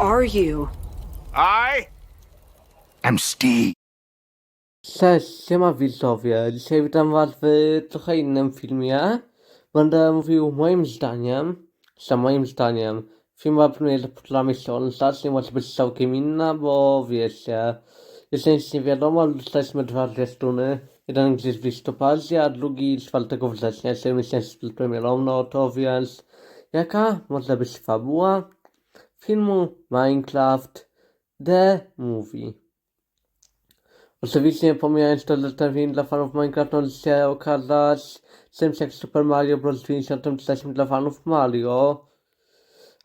are you? I am Steve. Cześć, siema widzowie. Dzisiaj witam was w trochę innym filmie. Będę mówił moim zdaniem, że moim zdaniem film za półtora miesiąca, nie może być całkiem inna, bo wiecie, jeszcze nic nie wiadomo, dostaliśmy dwa zwiastuny. Jeden gdzieś w listopadzie, a drugi 4 września, czyli miesiąc przed premierą, no to więc jaka może być fabuła filmu Minecraft The Movie? Oczywiście pomijając to, że ten film dla fanów Minecrafta może się okazać czymś jak Super Mario Bros. 93 dla fanów Mario.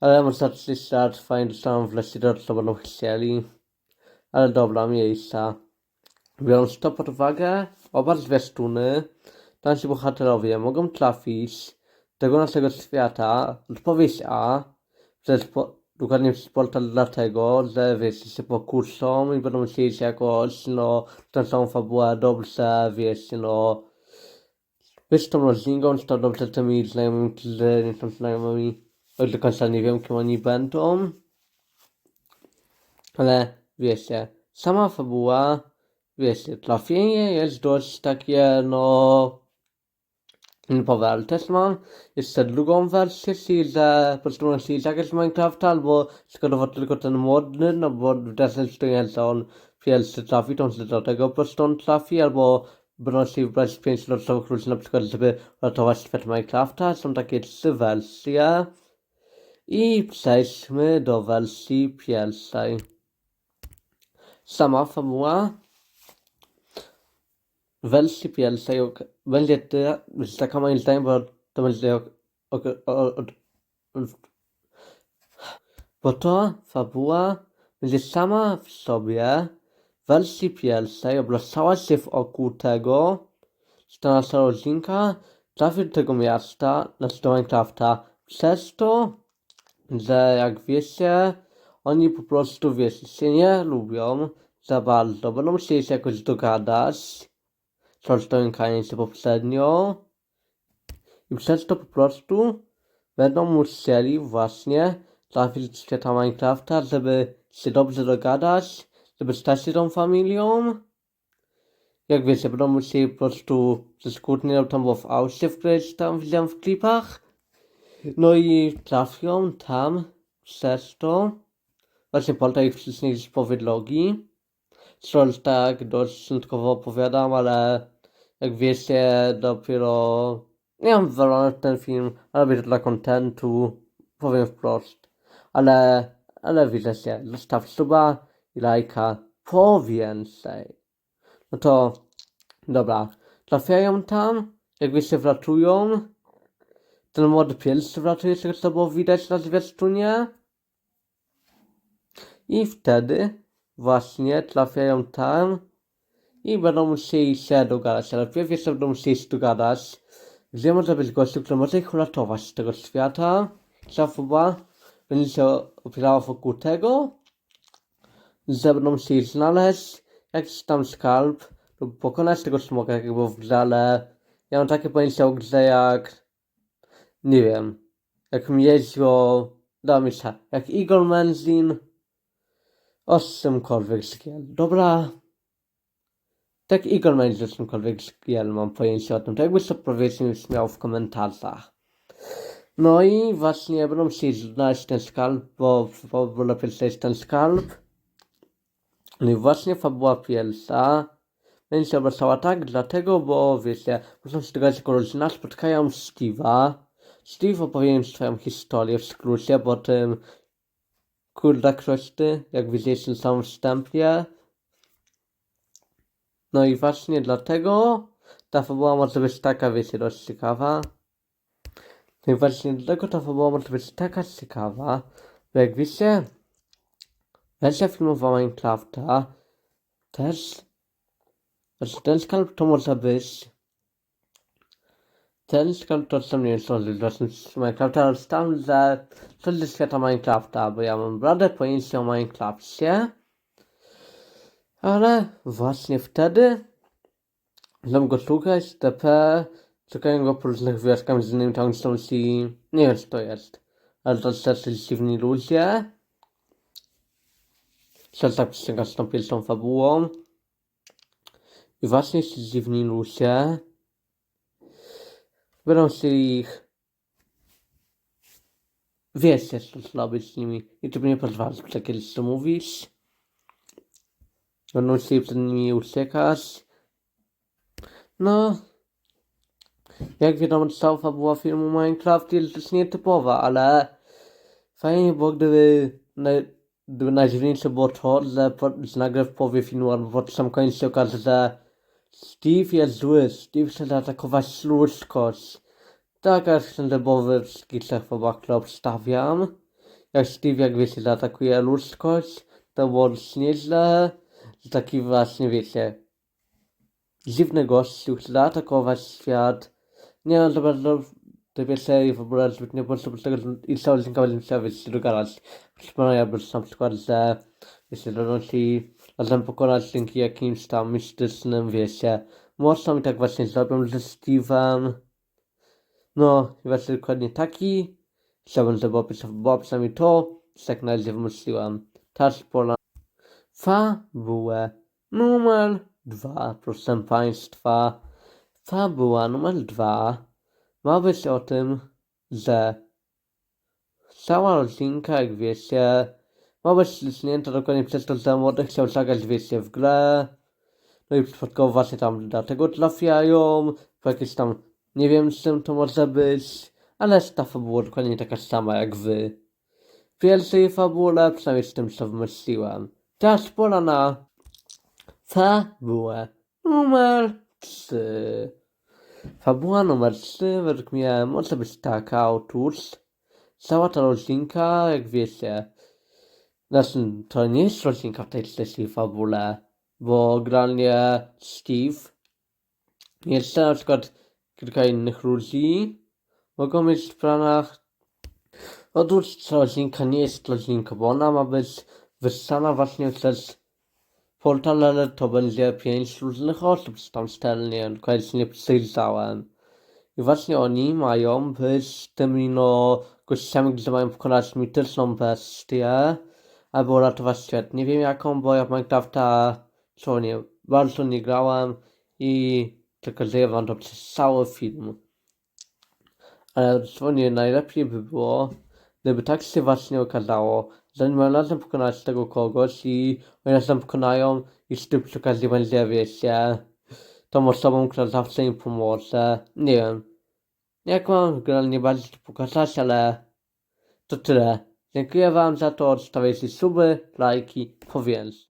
Ale 30 lat fajnie dostaną wreszcie to, co będą chcieli. Ale dobra, miejsca. Biorąc to pod uwagę, oba zwiastuny, nasi bohaterowie mogą trafić do tego naszego świata. Odpowiedź A, przez dokładnie przez portal dlatego, że wiecie, się pokuszą i będą chcieli się jakoś, no, tę całą fabułę dobrze, wiecie, no, być tą rodzinką, czy to dobrze tymi znajomymi, którzy nie są znajomymi, choć do końca nie wiem, kim oni będą. Ale wiecie, sama fabuła, wiecie, trafienie jest dość takie, no, ale też mam jeszcze drugą wersję, czyli że po się zagrać w Minecrafta, albo szkodowo tylko ten modny, no bo to nie, że on pierwszy trafi, to że do tego po prostu on trafi, albo będą się wybrać pięć losowych ludzi, na przykład, żeby ratować świat Minecrafta. Są takie trzy wersje. I przejdźmy do wersji pierwszej. Sama fabuła w wersji pierwszej ok- będzie ty, taka moim zdaniem, bo to będzie ok, ok, o, od- od- bo to fabuła będzie sama w sobie wersji pierwszej obracała się wokół tego, że ta nasza rodzinka trafi do tego miasta, znaczy do Minecrafta, przez to, że jak wiecie, oni po prostu, wiecie, się nie lubią za bardzo, będą chcieli się jakoś dogadać, stojąkanie się poprzednio i przez to po prostu będą musieli właśnie trafić do świata Minecrafta, żeby się dobrze dogadać, żeby stać się tą familią. Jak wiecie, będą musieli po prostu ze skutnie tam w aucie, w której tam widziałem w klipach. No i trafią tam przez to. Właśnie po tej wcześniej spowiedlogi. Co tak dość szczątkowo opowiadam, ale jak wiecie, dopiero nie mam wywalony w ten film, ale robię to dla kontentu, powiem wprost. Ale, ale widzę się, zostaw suba i lajka po więcej. No to, dobra, trafiają tam, jak wiecie, wratują. Ten młody pies wratuje, tego co było widać na zwiastunie. I wtedy właśnie trafiają tam i będą musieli się dogadać, ale wpierw jeszcze będą musieli się dogadać, gdzie może być gościu, który może ich uratować z tego świata. Fabuła będzie się opierała wokół tego, że będą musieli znaleźć jakiś tam skarb lub pokonać tego smoka, jak było w grze, ja mam takie pojęcie o grze jak nie wiem, jak Miedzio, da mi się, jak Igor Menzin, o czymkolwiek skill. Dobra, tak Igor Menzin o czymkolwiek skill, mam pojęcie o tym, to jakbyś to powiedział śmiał w komentarzach. No i właśnie będą musieli znaleźć ten skarb, bo, bo najpierw jest ten skarb. No i właśnie fabuła pierwsza będzie się obracała tak, dlatego, bo wiecie, muszą się dogadać jako rodzina, spotkają Steve'a. Steve opowie im swoją historię w skrócie, po tym kurda krośty, jak widzieliście na samym wstępie. No i właśnie dlatego ta fabuła może być taka, wiecie, dość ciekawa. No i właśnie dlatego ta fabuła może być taka ciekawa, bo jak wiecie, wersja filmowa Minecrafta też, znaczy ten skarb to może być ten skarb to co mnie sądzi właśnie z Minecrafta, ale tam, że to ze świata Minecrafta, bo ja mam blade pojęcie o Minecrafcie, ale właśnie wtedy Będą go szukać, TP, czekają go po różnych wioskach, między innymi tam są ci, nie wiem co to jest, ale to też dziwni ludzie. chciał zapisać z tą pierwszą fabułą. I właśnie ci dziwni ludzie będą chcieli ich wiecie, co zrobić z nimi i żeby nie pozwalać tak kiedyś to mówić. Będą chcieli przed nimi uciekać. No, jak wiadomo, cała fabuła filmu Minecraft jest dość nietypowa, ale fajnie było, gdyby, naj, gdyby najdziwniejsze było to, że, po, że nagle w połowie filmu albo pod sam koniec się okaże, że Steve jest zły, Steve chce zaatakować ludzkość. Tak jak ten debowy w skicach fabułach, które obstawiam. Jak Steve, jak wiecie, zaatakuje ludzkość, to było nieźle. Że taki właśnie, wiecie, dziwny gościu chce zaatakować świat. Nie mam za bardzo tej pierwszej w ogóle zbytnio potrzeby tego, i cały odcinka będę musiał wiecie, dogadać. Przypominam na przykład, że wiecie, donosi razem pokonać dzięki jakimś tam mistycznym, wiecie, mocno i tak właśnie zrobią ze Steve'em. No, i właśnie dokładnie taki. Chciałbym, żeby opisał, było przynajmniej to, co tak na razie wymyśliłam. Teraz pora fabułę numer dwa, proszę Państwa. Fabuła numer dwa ma być o tym, że cała rodzinka, jak wiecie, ma być ściśnięta dokładnie przez to, że młody chciał zagrać, wiecie, w grę. No i przypadkowo właśnie tam dlatego trafiają, po jakieś tam, nie wiem czym to może być, ale ta fabuła dokładnie taka sama jak wy. W pierwszej fabule, przynajmniej z tym co wymyśliłem. Teraz pora na fabułę numer 3. Fabuła numer 3 według mnie może być taka, otóż cała ta rodzinka, jak wiecie, znaczy to nie jest rodzinka w tej trzeciej fabule, bo generalnie Steve jeszcze na przykład kilka innych ludzi mogą mieć w planach Otóż ta rodzinka nie jest rodzinką, bo ona ma być wyssana właśnie przez portal, ale to będzie pięć różnych osób, tam nie wiem, koniecznie nie przyjrzałem. I właśnie oni mają być tymi, no, gościami, którzy mają pokonać mityczną bestię, albo uratować świat. Nie wiem jaką, bo ja w Minecrafta, co nie, bardzo nie grałem i zdaję wam to przez cały film. Ale dosłownie najlepiej by było, gdyby tak się właśnie okazało, mają razem pokonać tego kogoś i razem pokonają i z tym przy okazji będzie, wiecie, tą osobą, która zawsze im pomoże. Nie wiem. Jak mam generalnie bardziej to pokazać, ale to tyle. Dziękuję wam za to, odstawiajcie suby, lajki, powięź.